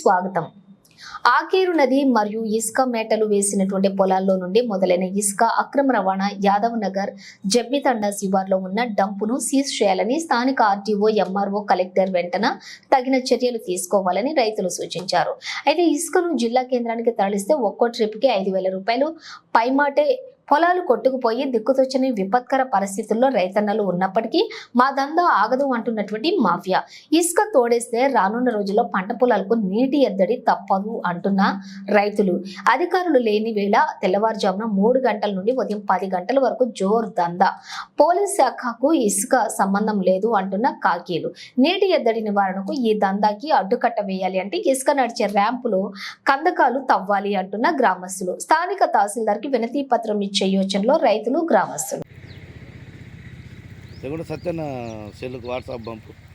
స్వాగతం. ఆకేరు నది మరియు ఇసుక మేటలు వేసినటువంటి పొలాల్లో నుండి మొదలైన ఇసుక అక్రమ రవాణా యాదవ్ నగర్ జబ్బితండా శివార్లో ఉన్న డంపును సీజ్ చేయాలని స్థానిక ఆర్టీఓ ఎంఆర్ఓ కలెక్టర్ వెంటన తగిన చర్యలు తీసుకోవాలని రైతులు సూచించారు. అయితే ఇసుకను జిల్లా కేంద్రానికి తరలిస్తే ఒక్కో ట్రిప్కి ఐదు వేల రూపాయలు పైమాటే పొలాలు కొట్టుకుపోయి దిక్కుతోచని విపత్కర పరిస్థితుల్లో రైతన్నలు ఉన్నప్పటికీ మా దందా ఆగదు అంటున్నటువంటి మాఫియా. ఇసుక తోడేస్తే రానున్న రోజుల్లో పంట పొలాలకు నీటి ఎద్దడి తప్పదు అంటున్న రైతులు. అధికారులు లేని వేళ తెల్లవారుజామున మూడు గంటల నుండి ఉదయం పది గంటల వరకు జోర్ దందా. పోలీస్ శాఖకు ఇసుక సంబంధం లేదు అంటున్న కాకీలు. నీటి ఎద్దడి నివారణకు ఈ దందాకి అడ్డుకట్ట వేయాలి అంటే ఇసుక నడిచే ర్యాంపులు కందకాలు తవ్వాలి అంటున్న గ్రామస్తులు. స్థానిక తహసీల్దార్కి వినతి పత్రం ఇచ్చి యోచనలో రైతులు గ్రామస్తులు. లేకుంటే సత్యన్న సెల్లుకు వాట్సాప్ పంపు.